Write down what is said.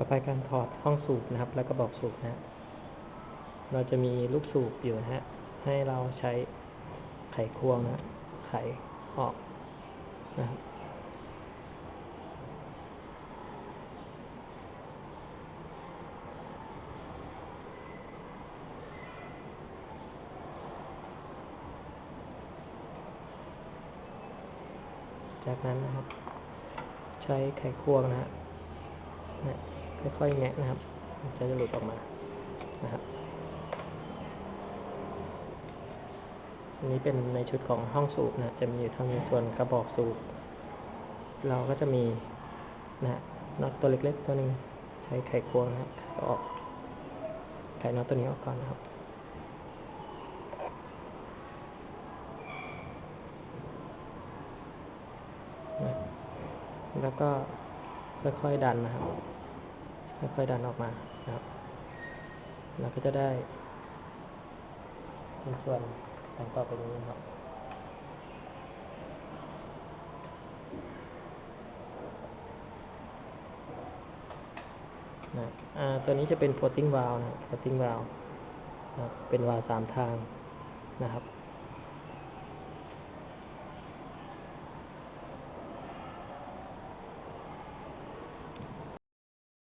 ต่อไปการถอดห้องสูบนะครับ แล้วก็บอกสูบนะฮะเราจะมีลูกสูบอยู่นะฮะ ให้เราใช้ไขควงนะ ไขออกนะครับจากนั้นนะครับ ใช้ไขควงนะฮะ ค่อยๆแงะนะครับจะหลุดออกมานะครับอันนี้เป็นในชุดของห้องสูบนะจะมีอยู่ทั้งในส่วนกระบอกสูบเราก็จะมีนะฮะน็อตตัวเล็กๆ ตัวหนึ่งใช้ไขควงนะฮะไขออกไขน็อตตัวนี้ออกก่อนนะครับนะแล้วก็ค่อยๆดันนะครับ ค่อยๆดันออกมานะครับเราก็จะได้เป็นส่วนดังต่อไปนี้ครับนะอ่าตัวนี้จะเป็น floating valve นะ floating valve นะครับเป็นวาล์วสามทางนะครับ